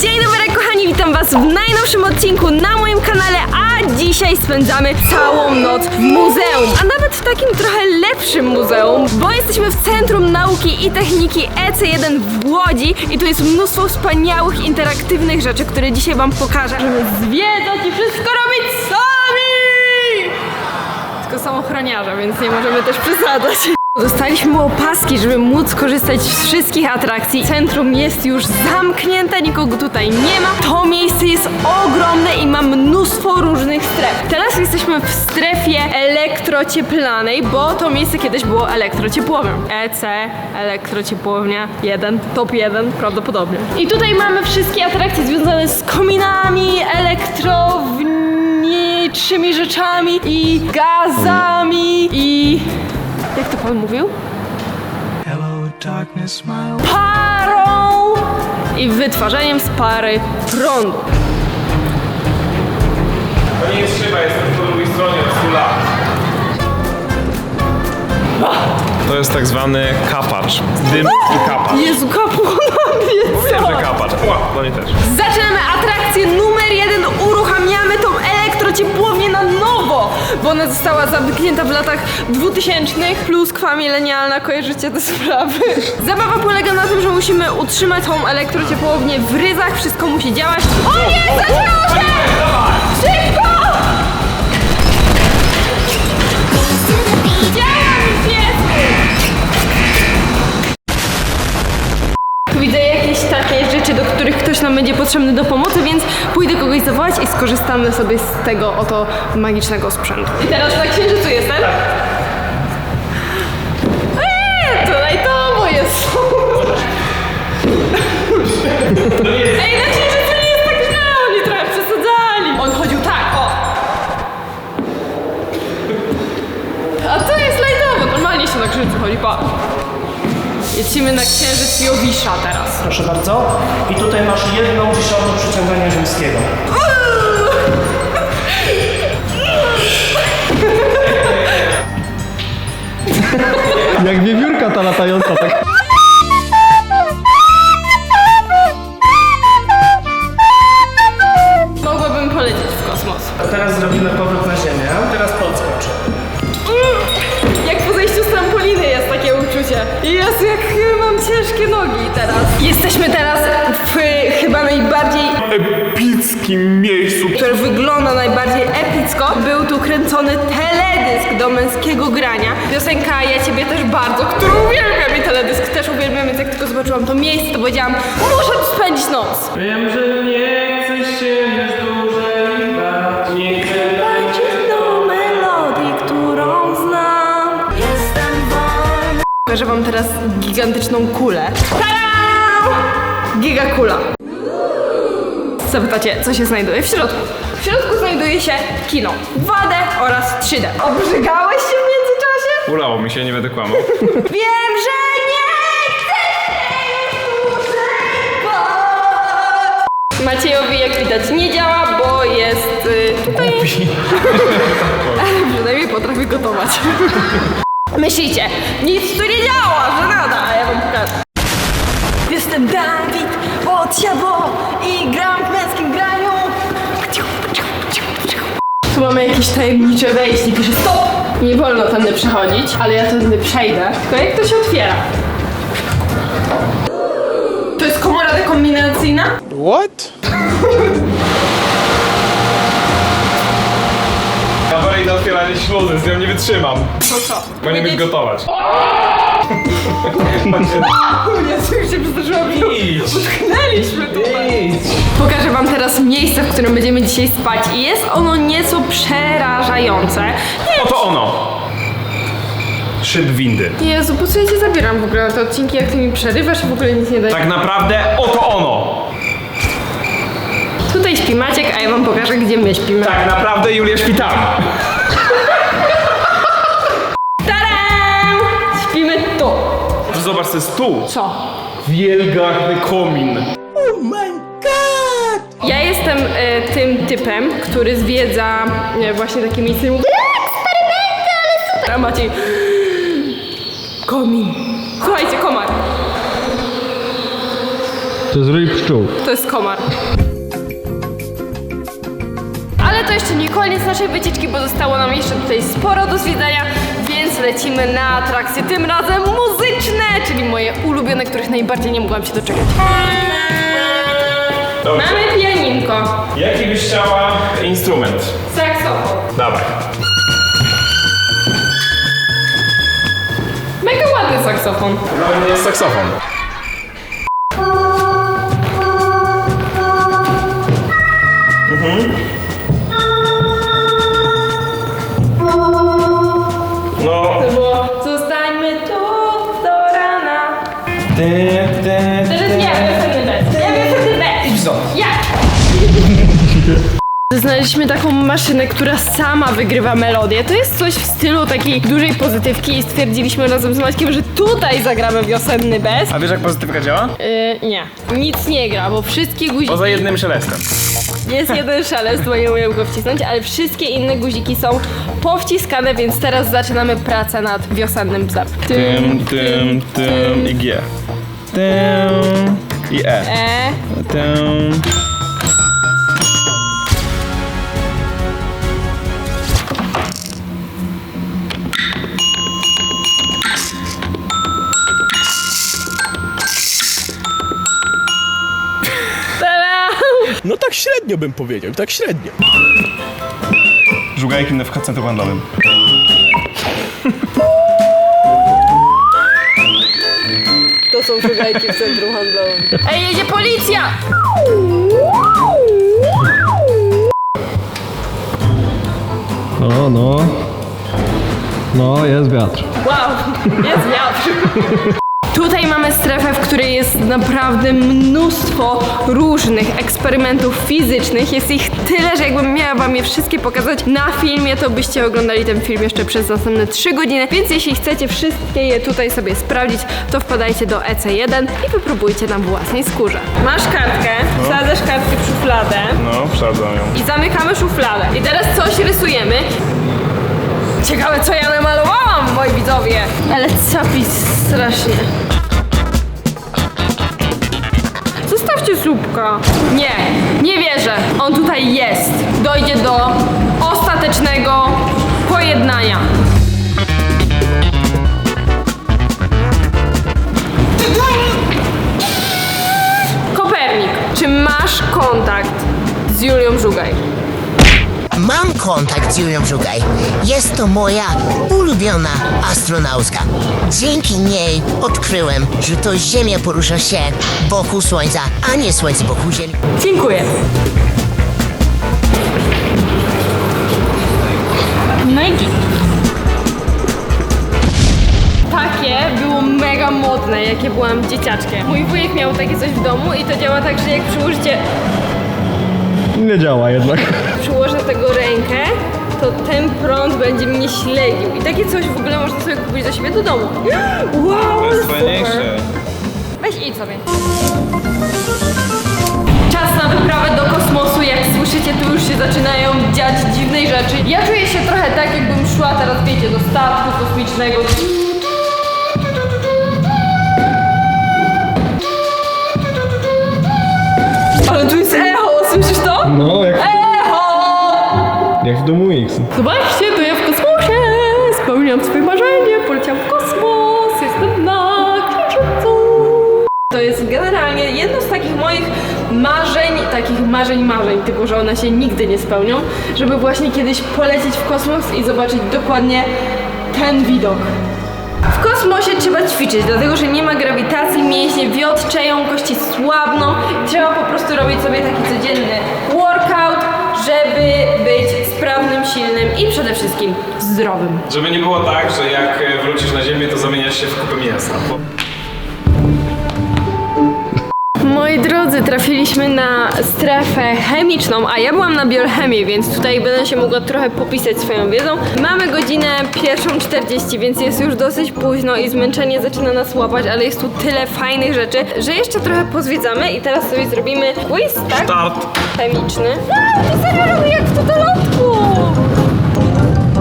Dzień dobry kochani, witam was w najnowszym odcinku na moim kanale, a dzisiaj spędzamy całą noc w muzeum, a nawet w takim trochę lepszym muzeum, bo jesteśmy w Centrum Nauki i Techniki EC1 w Łodzi i tu jest mnóstwo wspaniałych, interaktywnych rzeczy, które dzisiaj wam pokażę, żeby zwiedzać i wszystko robić sami! Tylko są więc nie możemy też przesadzać. Dostaliśmy opaski, żeby móc korzystać z wszystkich atrakcji. Centrum jest już zamknięte, nikogo tutaj nie ma. To miejsce jest ogromne i ma mnóstwo różnych stref. Teraz jesteśmy w strefie elektrocieplanej, bo to miejsce kiedyś było elektrociepłowym. EC, elektrociepłownia 1, top 1 prawdopodobnie. I tutaj mamy wszystkie atrakcje związane z kominami, elektrowniczymi rzeczami i gazami i... Jak to pan mówił? Hello, darkness, smile. Parą i wytwarzaniem z pary prądu. To nie jest szyba, jestem po drugiej stronie od 100 lat. To jest tak zwany kapacz. Dym i kapacz. Jezu, kapłanowie, Wiem, co? że kapacz. O, to nie też. Zaczynamy atrakcję numer jeden. Uruchamiamy tą elektrociepłownię na nowo, bo ona została zamknięta w latach 2000. Pluskwa milenialna, kojarzycie te sprawy. Zabawa polega na tym, że musimy utrzymać tą elektrociepłownię w ryzach, wszystko musi działać. O nie, zaczęło się! Szybko! Ktoś nam będzie potrzebny do pomocy, więc pójdę kogoś zawołać i skorzystamy sobie z tego oto magicznego sprzętu. I teraz na księżycu jestem? Wiewiórka ta latająca, tak. Mogłabym polecieć w kosmos. A teraz zrobimy powrót na ziemię. Teraz podskocz. Jak po zejściu z trampoliny jest takie uczucie. Jezu, jak mam ciężkie nogi teraz. Jesteśmy teraz w chyba najbardziej Epickim miejscu. które wygląda najbardziej epicko. Był tu kręcony teledysk do męskiego grania. Piosenka Ja Ciebie też bardzo, którą uwielbiam i teledysk też uwielbiam, więc jak tylko zobaczyłam to miejsce, to powiedziałam, muszę tu spędzić noc. Wiem, że nie chcesz się już dłużej bać. Nie chcę do melodii, którą znam. Jestem wolna. Pokażę wam teraz gigantyczną kulę. Tada! Giga kula. Zapytacie, co się znajduje w środku? W środku znajduje się kino 2D oraz 3D. Obrzygałeś się w międzyczasie? Ulało mi się, nie będę kłamał. Wiem, że nie chcesz. Maciejowi, jak widać, nie działa, bo jest y, tutaj... Ale przynajmniej potrafi gotować. Myślicie, nic tu nie działa, że nada, a ja wam pokażę. Jestem Dawid od Siabo i gram Tu mamy jakieś tajemnicze wejście, pisze stop! Nie wolno tędy przechodzić, ale ja tędy przejdę. Tylko jak to się otwiera? To jest komora dekombinacyjna? Ja wolę idę otwieranie śluzy, z nią nie wytrzymam. To co? Bo nie być Powiedzieć- gotować. Jezu, już się przestraszyłam. Idź. Utknęliśmy tutaj. Idź. Pokażę wam teraz miejsce, w którym będziemy dzisiaj spać i jest ono nieco przerażające. Oto ono. Szyb windy. Jezu, po co ja cię zabieram w ogóle na te odcinki, jak ty mi przerywasz i w ogóle nic nie dajesz? Tak naprawdę oto ono. Tutaj śpi Maciek, a ja wam pokażę, gdzie my śpimy. Tak naprawdę Julia śpi tam. Zobacz, to jest tu. Co? Wielgachny komin. Ja jestem e, tym typem, który zwiedza e, właśnie takie miejsce i mówi eksperymenty, ale super. A Maciej... Komin. Słuchajcie, komar. To jest ryj pszczół. To jest komar. Ale to jeszcze nie koniec naszej wycieczki, bo zostało nam jeszcze tutaj sporo do zwiedzania, więc lecimy na atrakcje, tym razem czyli moje ulubione, których najbardziej nie mogłam się doczekać. Dobrze. Mamy pianinko, Jaki byś chciała instrument? saksofon. Dawaj. Mega ładny saksofon. No, jest saksofon. Mhm. Ty, ty, Teraz ja, wiosenny bez. Ja wiosenny bez. Idź stąd. Ja! Znaleźliśmy taką maszynę, która sama wygrywa melodię. To jest coś w stylu takiej dużej pozytywki i stwierdziliśmy razem z Maćkiem, że tutaj zagramy wiosenny bez. A wiesz jak pozytywka działa? Yy, nie, nic nie gra, bo wszystkie guziki... Poza jednym szelestem. Jest jeden szelest, bo nie umiem go wcisnąć, ale wszystkie inne guziki są powciskane, więc teraz zaczynamy pracę nad wiosennym bzem. Tym, tym, tym i G. Tym i E. E, tada! No tak średnio bym powiedział, tak średnio. Żugajki w centrum handlowym. Są szugajki w centrum handlowym. Ej, jedzie policja! No, no. No, jest wiatr. Wow, jest wiatr. Tutaj mamy strefę, w której jest naprawdę mnóstwo różnych eksperymentów fizycznych. Jest ich tyle, że jakbym miała wam je wszystkie pokazać na filmie, to byście oglądali ten film jeszcze przez następne 3 godziny. Więc jeśli chcecie wszystkie je tutaj sobie sprawdzić, to wpadajcie do EC1 i wypróbujcie na własnej skórze. Masz kartkę, wsadzasz kartkę w szufladę No, wsadzam ją. i zamykamy szufladę. I teraz coś rysujemy. Ciekawe, co ja namalowałam, moi widzowie. Ale capis strasznie. Zostawcie słupka. Nie, nie wierzę. On tutaj jest. Dojdzie do ostatecznego pojednania. Kopernik, czy masz kontakt z Julią Żugaj? Mam kontakt z Julią Żugaj. Jest to moja ulubiona astronautka. Dzięki niej odkryłem, że to Ziemia porusza się wokół Słońca, a nie Słońce wokół Ziemi. Dziękuję. No i git. Takie było mega modne, jakie byłam dzieciaczkiem. Mój wujek miał takie coś w domu i to działa tak, że jak przyłożycie, Nie działa jednak. Tego rękę, to ten prąd będzie mnie śledził. I takie coś w ogóle można sobie kupić do siebie do domu. Wow, ale super. Weź idź sobie. Czas na wyprawę do kosmosu. Jak słyszycie, tu już się zaczynają dziać dziwne rzeczy. Ja czuję się trochę tak, jakbym szła teraz, wiecie, do statku kosmicznego. Domu X. Zobaczcie, to ja w kosmosie! Spełniam swoje marzenie, poleciałam w kosmos, jestem na księżycu! To jest generalnie jedno z takich moich marzeń, takich marzeń marzeń, tylko że one się nigdy nie spełnią, żeby właśnie kiedyś polecieć w kosmos i zobaczyć dokładnie ten widok. W kosmosie trzeba ćwiczyć, dlatego że nie ma grawitacji, mięśnie wiotczeją, kości słabną. Trzeba po prostu robić sobie taki codzienny żeby być sprawnym, silnym i przede wszystkim zdrowym. Żeby nie było tak, że jak wrócisz na ziemię, to zamieniasz się w kupę mięsa. Moi drodzy, trafiliśmy na strefę chemiczną, a ja byłam na biochemii, więc tutaj będę się mogła trochę popisać swoją wiedzą. Mamy godzinę pierwszą 40, więc jest już dosyć późno i zmęczenie zaczyna nas łapać, ale jest tu tyle fajnych rzeczy, że jeszcze trochę pozwiedzamy i teraz sobie zrobimy quiz, tak? Start! Chemiczny. A, to serio robi jak w totolotku!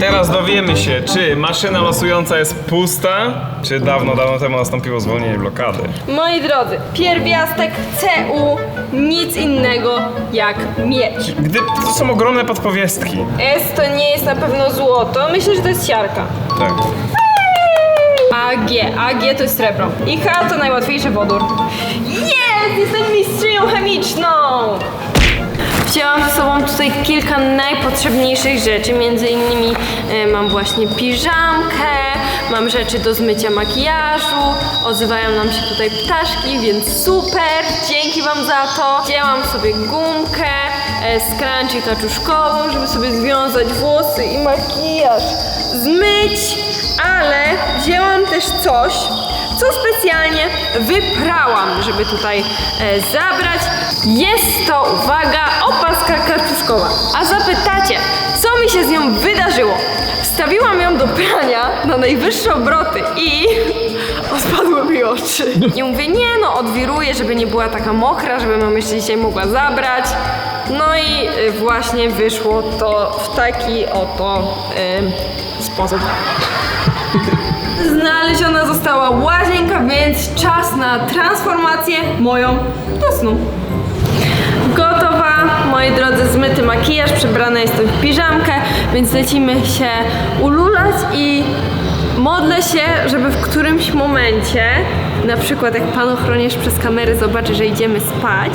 Teraz dowiemy się, czy maszyna losująca jest pusta, czy dawno, dawno temu nastąpiło zwolnienie blokady. Moi drodzy, pierwiastek CU nic innego jak miedź. Gdy to są ogromne podpowiastki. S to nie jest na pewno złoto, myślę, że to jest siarka. Tak. AG, AG to jest srebro. I H to najłatwiejszy wodór. Jest! Jestem mistrzynią chemiczną! Wzięłam ze sobą tutaj kilka najpotrzebniejszych rzeczy, między innymi e, mam właśnie piżamkę, mam rzeczy do zmycia makijażu, odzywają nam się tutaj ptaszki, więc super, dzięki wam za to. Wzięłam sobie gumkę, e, scrunchie kaczuszkową, żeby sobie związać włosy i makijaż, zmyć, ale wzięłam też coś, co specjalnie wyprałam, żeby tutaj e, zabrać. Jest to, uwaga, opaska kaczuszkowa. A zapytacie, co mi się z nią wydarzyło? Wstawiłam ją do prania na najwyższe obroty i ospadły mi oczy. I mówię, nie no, odwiruję, żeby nie była taka mokra, żeby mam jeszcze dzisiaj mogła zabrać. No i y, właśnie wyszło to w taki oto y, sposób. Znaleziona została łazienka, więc czas na transformację moją do snu. Gotowa, moi drodzy, zmyty makijaż, przebrana jestem w piżamkę, więc lecimy się ululać i modlę się, żeby w którymś momencie, na przykład jak pan ochroniarz przez kamerę zobaczy, że idziemy spać,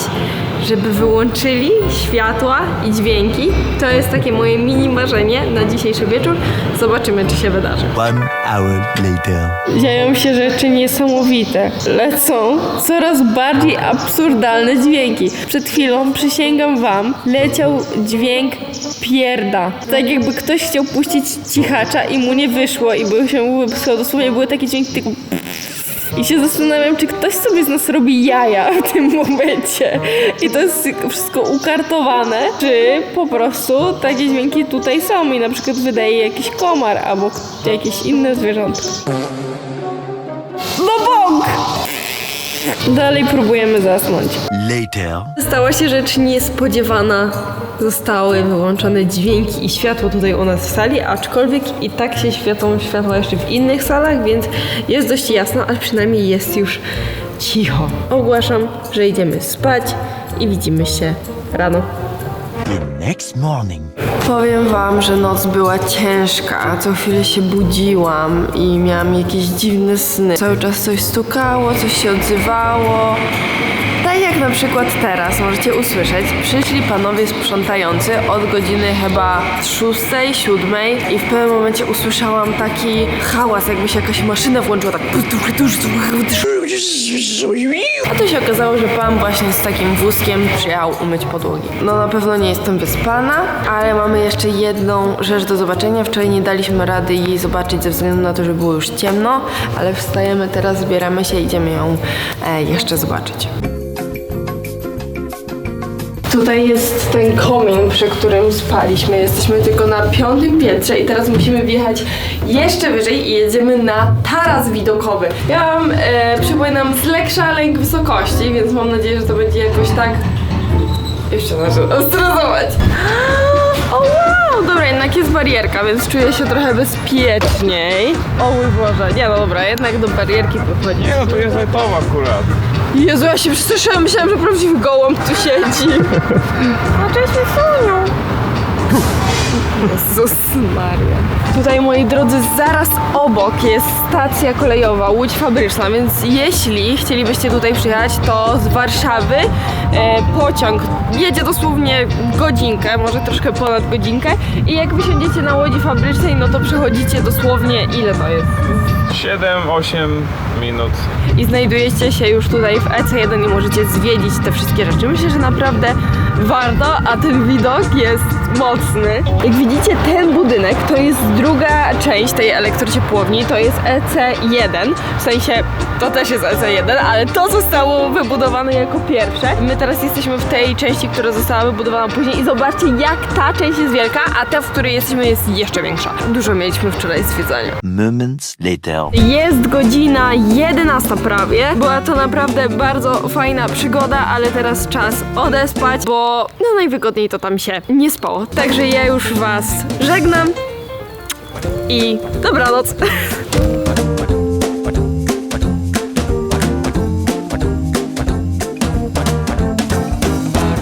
żeby wyłączyli światła i dźwięki. To jest takie moje mini marzenie na dzisiejszy wieczór. Zobaczymy, czy się wydarzy. One hour later. Dzieją się rzeczy niesamowite. Lecą coraz bardziej absurdalne dźwięki. Przed chwilą, przysięgam wam, leciał dźwięk pierda. Tak jakby ktoś chciał puścić cichacza i mu nie wyszło i był się. Dosłownie były takie dźwięki tylko i się zastanawiam, czy ktoś sobie z nas robi jaja w tym momencie. I to jest wszystko ukartowane, czy po prostu takie dźwięki tutaj są i na przykład wydaje jakiś komar albo jakieś inne zwierzątko. No bąk! Dalej próbujemy zasnąć. Later. Stała się rzecz niespodziewana. Zostały wyłączone dźwięki i światło tutaj u nas w sali, aczkolwiek i tak się świecą światła jeszcze w innych salach, więc jest dość jasno, ale przynajmniej jest już cicho. Ogłaszam, że idziemy spać i widzimy się rano. The next morning. Powiem wam, że noc była ciężka. Co chwilę się budziłam i miałam jakieś dziwne sny. Cały czas coś stukało, coś się odzywało. Tak jak na przykład teraz możecie usłyszeć, przyszli panowie sprzątający od godziny chyba 6, 7 i w pewnym momencie usłyszałam taki hałas, jakby się jakaś maszyna włączyła, tak a to się okazało, że pan właśnie z takim wózkiem przyjechał umyć podłogi. No na pewno nie jestem wyspana, ale mamy jeszcze jedną rzecz do zobaczenia. Wczoraj nie daliśmy rady jej zobaczyć ze względu na to, że było już ciemno, ale wstajemy teraz, zbieramy się, idziemy ją e, jeszcze zobaczyć. Tutaj jest ten komin, przy którym spaliśmy. Jesteśmy tylko na piątym piętrze i teraz musimy wjechać jeszcze wyżej i jedziemy na taras widokowy. Ja mam, e, przypominam, z lekka lęk wysokości, więc mam nadzieję, że to będzie jakoś tak... Jeszcze zaczynam stresować. O wow! Dobra, jednak jest barierka, więc czuję się trochę bezpieczniej. O mój Boże, nie no dobra, jednak do barierki podchodzi. Nie no, tu jest letowa akurat. Jezu, ja się przestraszyłam, myślałam, że prawdziwy gołąb tu siedzi. A cześć, Soniu. Jezus Maria. Tutaj, moi drodzy, zaraz obok jest stacja kolejowa Łódź Fabryczna, więc jeśli chcielibyście tutaj przyjechać, to z Warszawy e, pociąg jedzie dosłownie godzinkę, może troszkę ponad godzinkę i jak wysiądziecie na Łodzi Fabrycznej, no to przechodzicie dosłownie, ile to jest? 7-8 minut. i znajdujecie się już tutaj w EC1 i możecie zwiedzić te wszystkie rzeczy. Myślę, że naprawdę warto, a ten widok jest mocny. Jak widzicie, ten budynek to jest druga część tej elektrociepłowni, to jest EC1, w sensie to też jest EC1, ale to zostało wybudowane jako pierwsze. My teraz jesteśmy w tej części, która została wybudowana później i zobaczcie, jak ta część jest wielka, a ta, w której jesteśmy jest jeszcze większa. Dużo mieliśmy wczoraj zwiedzania. Moments later. Jest godzina 11 prawie. Była to naprawdę bardzo fajna przygoda, ale teraz czas odespać, bo no najwygodniej to tam się nie spało. Także ja już Was żegnam i dobranoc.